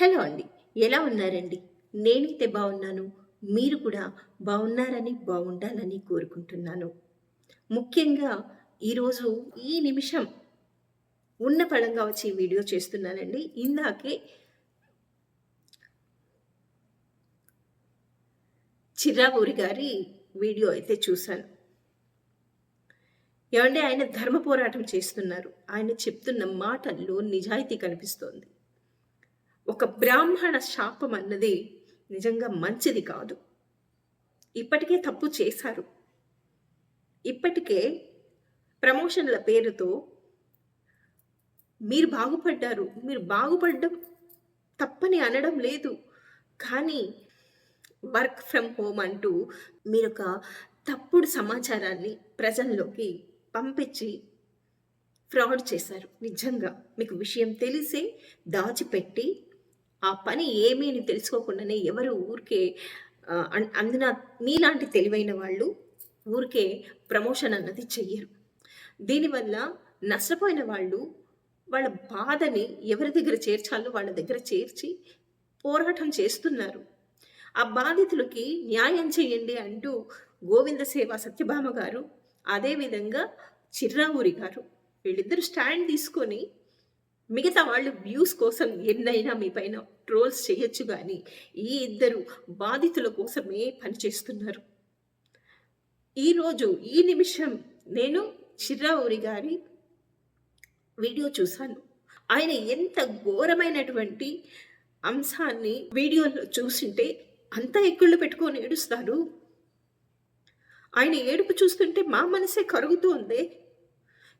Hello అండి ఎలా ఉన్నారండి? నేనైతే బాగున్నాను. మీరు కూడా బాగున్నారని బాగుండాలని కోరుకుంటున్నాను. ముఖ్యంగా ఈరోజు ఈ నిమిషం ఉన్న పడంగా వచ్చి వీడియో చేస్తున్నానండి. ఇందాకే చిర్రావూరి గారి వీడియో అయితే చూశాను. ఏమంటే ఆయన ధర్మ పోరాటం చేస్తున్నారు. ఆయన చెప్తున్న మాటల్లో నిజాయితీ కనిపిస్తోంది. ఒక బ్రాహ్మణ శాపం అన్నది నిజంగా మంచిది కాదు. ఇప్పటికే తప్పు చేశారు. ఇప్పటికే ప్రమోషన్ల పేరుతో మీరు బాగుపడ్డారు. మీరు బాగుపడడం తప్పని అనడం లేదు. కానీ వర్క్ ఫ్రమ్ హోమ్ అంటూ మీరు ఒక తప్పుడు సమాచారాన్ని ప్రజల్లోకి పంపించి ఫ్రాడ్ చేశారు. నిజంగా మీకు విషయం తెలిసే దాచిపెట్టి ఆ పని ఏమీ అని తెలుసుకోకుండానే ఎవరు ఊరికే అందున మీలాంటి తెలివైన వాళ్ళు ఊరికే ప్రమోషన్ అన్నది చెయ్యరు. దీనివల్ల నష్టపోయిన వాళ్ళు వాళ్ళ బాధని ఎవరి దగ్గర చేర్చాలో వాళ్ళ దగ్గర చేర్చి పోరాటం చేస్తున్నారు. ఆ బాధితులకి న్యాయం చేయండి అంటూ గోవింద సేవ సత్యభామ గారు అదేవిధంగా చిర్రావూరి గారు వీళ్ళిద్దరు స్టాండ్ తీసుకొని మిగతా వాళ్ళు వ్యూస్ కోసం ఎన్నైనా మీ పైన ట్రోల్స్ చేయొచ్చు కానీ ఈ ఇద్దరు బాధితుల కోసమే పనిచేస్తున్నారు ఈరోజు ఈ నిమిషం నేను చిర్రావురి గారి వీడియో చూశాను. ఆయన ఎంత ఘోరమైనటువంటి అంశాన్ని వీడియోలో చూసింటే అంత ఎక్కుళ్ళు పెట్టుకొని ఏడుస్తారు. ఆయన ఏడుపు చూస్తుంటే మా మనసే కరుగుతోంది.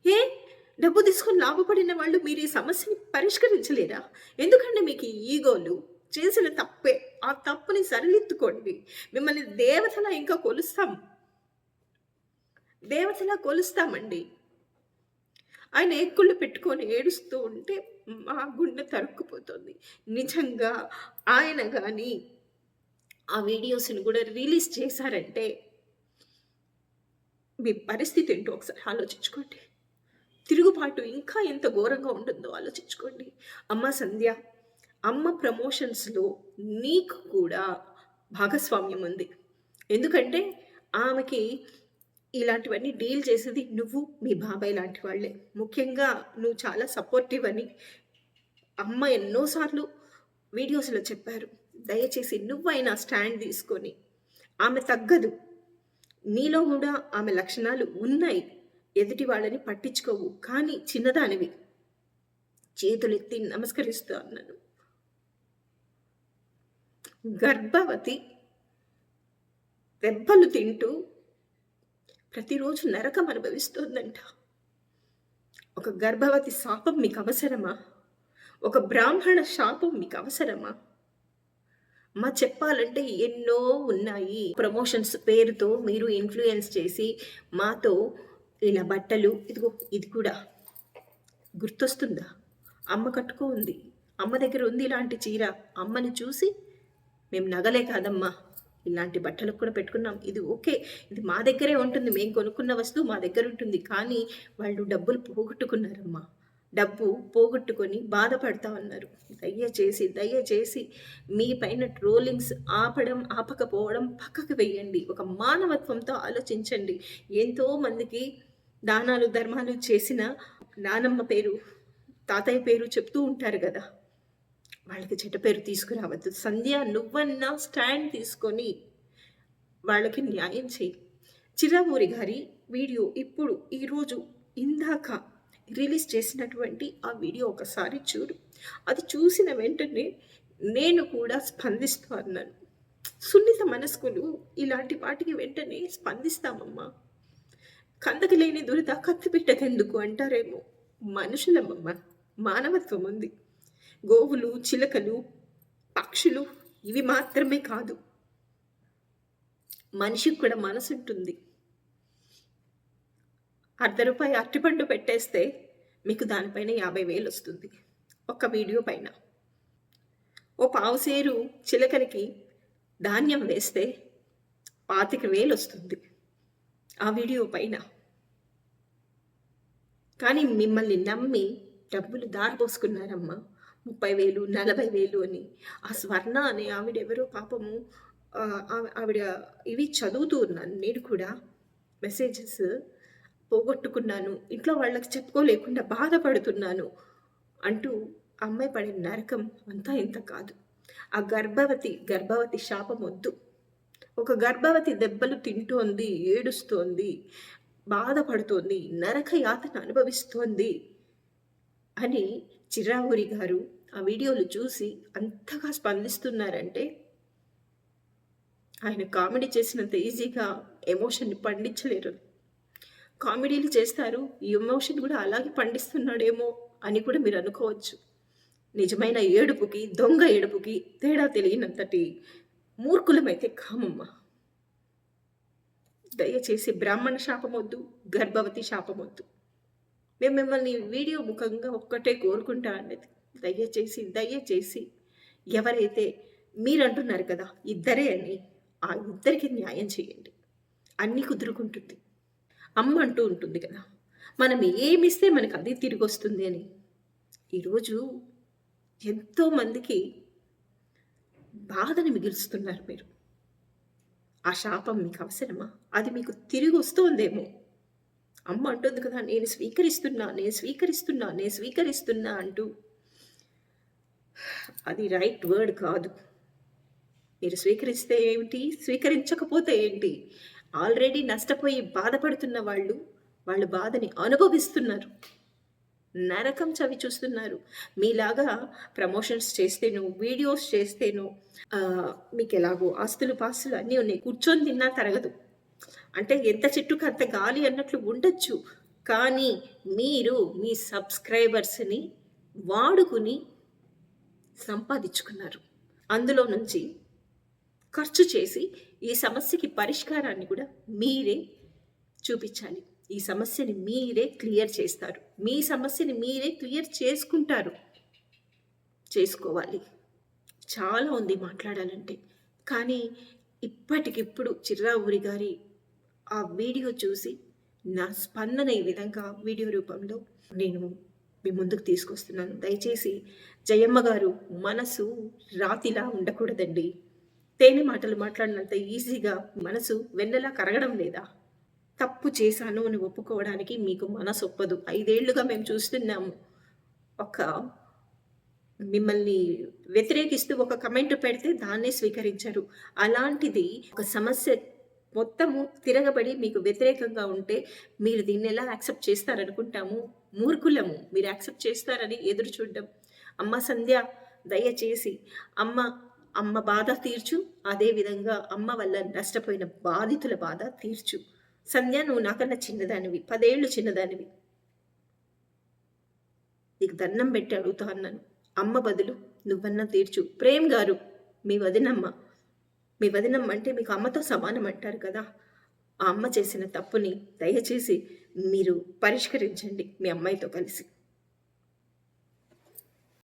ఏ? డబ్బు తీసుకొని లాభపడిన వాళ్ళు మీరు ఈ సమస్యని పరిష్కరించలేరా? ఎందుకంటే మీకు ఈగోలు చేసిన తప్పే. ఆ తప్పుని సరిదిద్దుకోండి. మిమ్మల్ని దేవతలా ఇంకా కొలుస్తాం. దేవతలా కొలుస్తామండి. ఆయన ఎక్కుళ్ళు పెట్టుకొని ఏడుస్తూ ఉంటే మా గుండె తరుక్కుపోతుంది. నిజంగా ఆయన కానీ ఆ వీడియోస్ని కూడా రిలీజ్ చేశారంటే మీ పరిస్థితి ఏంటో ఒకసారి ఆలోచించుకోండి. తిరుగుబాటు ఇంకా ఎంత ఘోరంగా ఉంటుందో ఆలోచించుకోండి. అమ్మ సంధ్య అమ్మ ప్రమోషన్స్లో నీకు కూడా భాగస్వామ్యం ఉంది. ఎందుకంటే ఆమెకి ఇలాంటివన్నీ డీల్ చేసేది నువ్వు మీ బాబాయ్ లాంటి వాళ్ళే. ముఖ్యంగా నువ్వు చాలా సపోర్టివ్ అని అమ్మ ఎన్నోసార్లు వీడియోస్లో చెప్పారు. దయచేసి నువ్వైనా స్టాండ్ తీసుకొని ఆమె తగ్గదు. నీలో కూడా ఆమె లక్షణాలు ఉన్నాయి. ఎదుటి వాళ్ళని పట్టించుకోవు. కానీ చిన్నదానివి. చేతులెత్తి నమస్కరిస్తూ అన్నాను. గర్భవతి దెబ్బలు తింటూ ప్రతిరోజు నరకం అనుభవిస్తోందంట. ఒక గర్భవతి శాపం మీకు అవసరమా ఒక బ్రాహ్మణ శాపం మీకు అవసరమా మా చెప్పాలంటే ఎన్నో ఉన్నాయి. ప్రమోషన్స్ పేరుతో మీరు ఇన్ఫ్లుయెన్స్ చేసి మాతో ఇలా బట్టలు ఇదిగో ఇది కూడా. గుర్తొస్తుందా? అమ్మ కట్టుకో ఉంది. అమ్మ దగ్గర ఉంది ఇలాంటి చీర. అమ్మని చూసి మేము నగలే కాదమ్మా. ఇలాంటి బట్టలకు కూడా పెట్టుకున్నాం. ఇది ఓకే. ఇది మా దగ్గరే ఉంటుంది. మేము కొనుక్కున్న వస్తువు మా దగ్గర ఉంటుంది. కానీ వాళ్ళు డబ్బులు పోగొట్టుకున్నారమ్మా. డబ్బు పోగొట్టుకొని బాధపడతా ఉన్నారు. దయచేసి దయచేసి మీ పైన ట్రోలింగ్స్ ఆపడం ఆపకపోవడం పక్కకు వెయ్యండి ఒక మానవత్వంతో ఆలోచించండి. ఎంతో మందికి దానాలు ధర్మాలు చేసిన నానమ్మ పేరు తాతయ్య పేరు చెప్తూ ఉంటారు కదా. వాళ్ళకి చెడ్డ పేరు తీసుకురావద్దు. సంధ్య నువ్వన్నా స్టాండ్ తీసుకొని వాళ్ళకి న్యాయం చేయి చిరావూరి గారి వీడియో ఇప్పుడు ఈరోజు ఇందాక రిలీజ్ చేసినటువంటి ఆ వీడియో ఒకసారి చూడు. అది చూసిన వెంటనే నేను కూడా స్పందిస్తూ అన్నాను. సున్నిత మనస్కులు ఇలాంటి వాటికి వెంటనే స్పందిస్తామమ్మా. కందకి లేని దురద కత్తిపెట్టకెందుకు అంటారేమో మనుషులమ్మమ్మ మానవత్వం ఉంది గోవులు చిలకలు పక్షులు ఇవి మాత్రమే కాదు. మనిషికి కూడా మనసు ఉంటుంది అర్ధ రూపాయి అరటిపండు పెట్టేస్తే మీకు దానిపైన యాభై వేలు వస్తుంది ఒక వీడియో పైన. ఓ పావుసేరు చిలకలకి ధాన్యం వేస్తే పాతిక వేలు వస్తుంది ఆ వీడియో పైన కానీ మిమ్మల్ని నమ్మి డబ్బులు దారిపోసుకున్నారమ్మా ముప్పై వేలు నలభై వేలు అని. ఆ స్వర్ణ అనే ఆవిడెవరో పాపము ఆవిడ ఇవి చదువుతూ ఉన్నాను నేను కూడా మెసేజెస్. పోగొట్టుకున్నాను. ఇంట్లో వాళ్ళకి చెప్పుకోలేకుండా బాధపడుతున్నాను. అంటూ అమ్మాయి పడిన నరకం అంతా ఇంత కాదు. ఆ గర్భవతి, గర్భవతి శాపం వద్దు ఒక గర్భవతి దెబ్బలు తింటోంది, ఏడుస్తోంది, బాధపడుతోంది, నరక యాతన అనుభవిస్తోంది అని చిరావురి గారు ఆ వీడియోలు చూసి అంతగా స్పందిస్తున్నారంటే ఆయన కామెడీ చేసినంత ఈజీగా ఎమోషన్‌ని పండించలేరు. కామెడీలు చేస్తారు. ఈ ఎమోషన్ కూడా అలాగే పండిస్తున్నాడేమో అని కూడా మీరు అనుకోవచ్చు. నిజమైన ఏడుపుకి, దొంగ ఏడుపుకి తేడా తెలియనంతటి మూర్ఖులమైతే కామమ్మ. దయచేసి బ్రాహ్మణ శాపమొద్దు, గర్భవతి శాపమొద్దు. మేము మిమ్మల్ని వీడియో ముఖంగా ఒక్కటే కోరుకుంటా అనేది. దయచేసి, దయచేసి ఎవరైతే మీరంటున్నారు కదా! ఇద్దరే అని. ఆ ఇద్దరికి న్యాయం చేయండి. అన్నీ కుదురుకుంటుంది. అమ్మ అంటూ ఉంటుంది కదా! మనం ఏమిస్తే మనకు అదే తిరిగొస్తుంది అని. ఈరోజు ఎంతోమందికి బాధని మిగులుస్తున్నారు మీరు. ఆ శాపం మీకు అవసరమా? అది మీకు తిరిగి వస్తుందేమో అమ్మ అంటుంది కదా! నేను స్వీకరిస్తున్నా, నేను స్వీకరిస్తున్నా, నేను స్వీకరిస్తున్నా అంటూ. అది రైట్ వర్డ్ కాదు. మీరు స్వీకరిస్తే ఏమిటి? స్వీకరించకపోతే ఏంటి? ఆల్రెడీ నష్టపోయి బాధపడుతున్న వాళ్ళు, వాళ్ళ బాధని అనుభవిస్తున్నారు. నరకం చవి చూస్తున్నారు. మీలాగా ప్రమోషన్స్ చేస్తేనో, వీడియోస్ చేస్తేనో మీకు ఎలాగో ఆస్తులు, పాస్తులు అన్నీ ఉన్నాయి. కూర్చొని తిన్నా తరగదు. అంటే ఎంత చెట్టుకు అంత గాలి అన్నట్లు ఉండొచ్చు. కానీ మీరు మీ సబ్‌స్క్రైబర్స్‌ని వాడుకుని సంపాదించుకున్నారు. అందులో నుంచి ఖర్చు చేసి ఈ సమస్యకి పరిష్కారాన్ని కూడా మీరే చూపించాలి ఈ సమస్యని మీరే క్లియర్ చేస్తారు. మీ సమస్యని మీరే క్లియర్ చేసుకుంటారు. చేసుకోవాలి. చాలా ఉంది మాట్లాడాలంటే. కానీ ఇప్పటికిప్పుడు చిర్రావూరి గారి ఆ వీడియో చూసి నా స్పందన ఈ విధంగా వీడియో రూపంలో నేను మీ ముందుకు తీసుకొస్తున్నాను. దయచేసి జయమ్మ గారు మనసు రాతిలా ఉండకూడదండి. తేనె మాటలు మాట్లాడినంత ఈజీగా మనసు వెన్నెలా కరగడం లేదా? తప్పు చేశాను అని ఒప్పుకోవడానికి మీకు మనసు ఒప్పదు ఐదేళ్ళుగా మేము చూస్తున్నాము. ఒక మిమ్మల్ని వ్యతిరేకిస్తూ ఒక కమెంట్ పెడితే దాన్నే స్వీకరించరు. అలాంటిది ఒక సమస్య మొత్తము తిరగబడి మీకు వ్యతిరేకంగా ఉంటే మీరు దీన్ని ఎలా యాక్సెప్ట్ చేస్తారనుకుంటాము? మూర్ఖులము. మీరు యాక్సెప్ట్ చేస్తారని ఎదురు చూడడం అమ్మ సంధ్య దయచేసి అమ్మ, అమ్మ బాధ తీర్చు. అదేవిధంగా అమ్మ వల్ల నష్టపోయిన బాధితుల బాధ తీర్చు. సంధ్య నువ్వు నాకన్నా చిన్నదానివి. పదేళ్ళు చిన్నదానివి. నీకు దండం పెట్టి అడుగుతా అన్నాను. అమ్మ బదులు నువ్వన్నా తీర్చు. ప్రేమ్ గారు మీ వదినమ్మ. మీ వదినమ్మ అంటే మీకు అమ్మతో సమానం అంటారు కదా! ఆ అమ్మ చేసిన తప్పుని దయచేసి మీరు పరిష్కరించండి మీ అమ్మాయితో కలిసి.